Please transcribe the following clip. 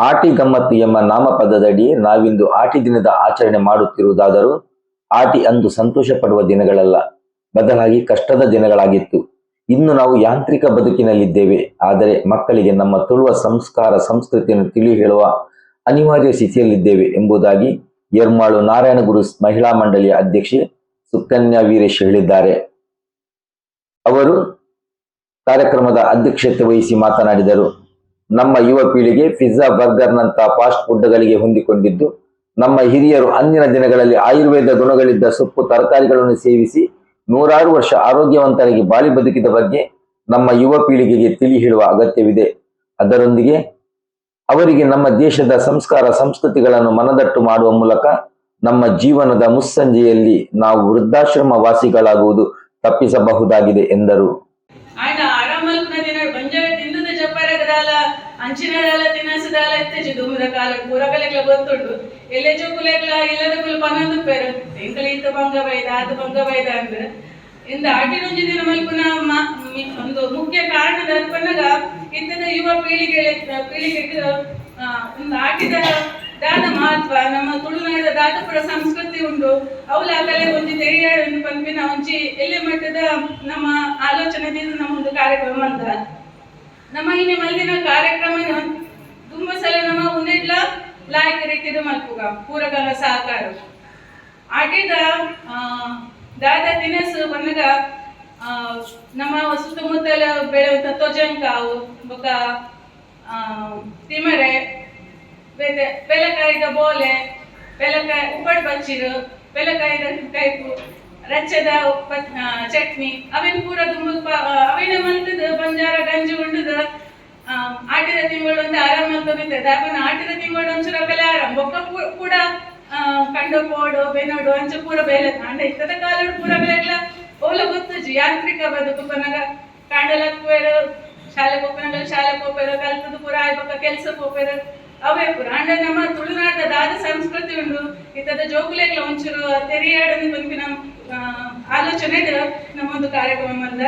ಆಟಿ ಗಮ್ಮತ್ತು ಎಂಬ ನಾಮಪದದಡಿ ನಾವಿಂದು ಆಟಿ ದಿನದ ಆಚರಣೆ ಮಾಡುತ್ತಿರುವುದಾದರೂ ಆಟಿ ಅಂದು ಸಂತೋಷ ಪಡುವ ದಿನಗಳಲ್ಲ. ಬದಲಾಗಿ ಕಷ್ಟದ ದಿನಗಳಾಗಿತ್ತು. ಇನ್ನು ನಾವು ಯಾಂತ್ರಿಕ ಬದುಕಿನಲ್ಲಿದ್ದೇವೆ. ಆದರೆ ಮಕ್ಕಳಿಗೆ ನಮ್ಮ ತುಳುವ ಸಂಸ್ಕಾರ, ಸಂಸ್ಕೃತಿಯನ್ನು ತಿಳಿ ಹೇಳುವ ಅನಿವಾರ್ಯ ಸ್ಥಿತಿಯಲ್ಲಿದ್ದೇವೆ ಎಂಬುದಾಗಿ ಯರ್ಮಾಳು ನಾರಾಯಣಗುರು ಮಹಿಳಾ ಮಂಡಳಿಯ ಅಧ್ಯಕ್ಷೆ ಸುಕನ್ಯಾ ವೀರೇಶ್ ಹೇಳಿದ್ದಾರೆ. ಅವರು ಕಾರ್ಯಕ್ರಮದ ಅಧ್ಯಕ್ಷತೆ ವಹಿಸಿ ಮಾತನಾಡಿದರು. ನಮ್ಮ ಯುವ ಪೀಳಿಗೆ ಪಿಜ್ಜಾ ಬರ್ಗರ್ನಂತಹ ಫಾಸ್ಟ್ ಫುಡ್ಗಳಿಗೆ ಹೊಂದಿಕೊಂಡಿದ್ದು, ನಮ್ಮ ಹಿರಿಯರು ಅಂದಿನ ದಿನಗಳಲ್ಲಿ ಆಯುರ್ವೇದ ಗುಣಗಳಿದ್ದ ಸೊಪ್ಪು ತರಕಾರಿಗಳನ್ನು ಸೇವಿಸಿ ನೂರಾರು ವರ್ಷ ಆರೋಗ್ಯವಂತರಾಗಿ ಬಾಳಿ ಬದುಕಿದ ಬಗ್ಗೆ ನಮ್ಮ ಯುವ ಪೀಳಿಗೆಗೆ ತಿಳಿ ಹೇಳುವ ಅಗತ್ಯವಿದೆ. ಅದರೊಂದಿಗೆ ಅವರಿಗೆ ನಮ್ಮ ದೇಶದ ಸಂಸ್ಕಾರ, ಸಂಸ್ಕೃತಿಗಳನ್ನು ಮನದಟ್ಟು ಮಾಡುವ ಮೂಲಕ ನಮ್ಮ ಜೀವನದ ಮುಸ್ಸಂಜೆಯಲ್ಲಿ ನಾವು ವೃದ್ಧಾಶ್ರಮ ವಾಸಿಗಳಾಗುವುದು ತಪ್ಪಿಸಬಹುದಾಗಿದೆ ಎಂದರು. ದಾಲ ಅಂಚಿನ ದಾಲ ದಿನಸ ದಾಲ ಇತ್ತೆಜಿ ಕಾಲ ಪೂರ ಬೆಲೆಗ್ಲ ಗೊತ್ತುಂಡು ಎಲ್ಲೆ ಜೋಕುಲೆಗ್ಲ ಇಲ್ಲದ ಕುಲ ಪನಂದು ಪೇರ. ಎಂಕಲ ಈತ ಭಂಗ ಬೈದ, ಆತ ಭಂಗ ಬೈದ ಅಂದ್ರೆ. ಇಂದ ಆಟಿನೊಂಜಿ ದಿನ ಮಲ್ಪುನ ಒಂದು ಮುಖ್ಯ ಕಾರಣದ ಅರ್ಪಣಗ ಇಂತದ ಯುವ ಪೀಳಿಗೆ ಪೀಳಿಗೆಗೆ ಒಂದು ಆಟಿದ ದಾದ ಮಹತ್ವ, ನಮ್ಮ ತುಳುನಾಡ ದಾದಪುರ ಸಂಸ್ಕೃತಿ ಉಂಡು ಅವಲ ಕಲೆ ಒಂದು ತೆರಿಯ ಪಂಪಿನ ಒಂಚಿ ಎಲ್ಲೆ ಮಟ್ಟದ ನಮ್ಮ ಆಲೋಚನೆ ನಮ್ಮ ಒಂದು ಕಾರ್ಯಕ್ರಮ ಅಂತ ನಮ್ಮ ಇನ್ನೆ ಮಲ್ದಿನ ಕಾರ್ಯಕ್ರಮ ತುಂಬ ಸಲ ನಮ್ಮ ಉಂದಿಡ್ಲ ಲಾಯಕ ರೀತಿದ ಮಲ್ಪುಗ ಪೂರಗಲ ಸಹಕಾರ ಆಟಿದ ದಾದ ತಿನಸು ಬಂದಾಗ ನಮ್ಮ ಸುತ್ತಮುತ್ತಲ ಬೆಳೆಯುವಂಥ ತೊಜಂಕಾವು ಬೊಕ್ಕ ತಿಮರೆ, ಬೇತೆ, ಬೆಲಕಾಯ್ದ ಬೋಲೆ, ಬೆಲಕಾಯಿ, ಉಪ್ಪಡ್ ಬಚ್ಚಿರು, ಬೆಲಕಾಯ್ದ ಕೈಪು ರಚ್ಚದ ಉಪ್ಪ- ಚಟ್ನಿ, ಅವೇನ್ ಪೂರ ತುಂಬ ಅವೇನ ಮಲ್ತದ, ಬಂಜಾರ, ಗಂಜಿ ಉಂಡದ ಆಟಿದ ತಿಂಗಳು ಒಂದು ಆರಾಮ ಅಂತ ದಾಪನ ಆಟಿದ ತಿಂಗಳು ಒಂಚೂರ ಬೆಲೆ ಆರಾಮ. ಬೊಕ್ಕ ಕೂಡ ಕಂಡು ಪೋಡು, ಬೆನೋಡು, ಅಂಚ ಪೂರ ಬೇಲೆ ಅಂಡ ಇತ್ತದ ಕಾಲೋಡು ಪೂರ ಬೇಲೆ ಓಲ ಗೊತ್ತು ಯಾಂತ್ರಿಕ ಬದುಕು ಪನಗ, ಕಾಂಡಲ ಪೋಯರು ಶಾಲೆ ಪೋಪನಗಳು ಶಾಲೆ ಕೋಪರು ಕಲ್ತದ ಪೂರ ಆಯ್ಬಕ್ಕ ಕೆಲಸ ಕೋಪರು ಅವೇ ಪೂರ ಅಂಡ ನಮ್ಮ ತುಳುನಾಡ ದಾದ ಸಂಸ್ಕೃತಿ ಉಂಡು. ಇತ್ತದ ಜೋಕುಲೆಗ್ಲ ಒಂಚೂರು ತೆರಿಯಾಡని ಪಂಪಿನ ಆಲೋಚನೆ ನಮ್ಮೊಂದು ಕಾರ್ಯಕ್ರಮ ಮಂದ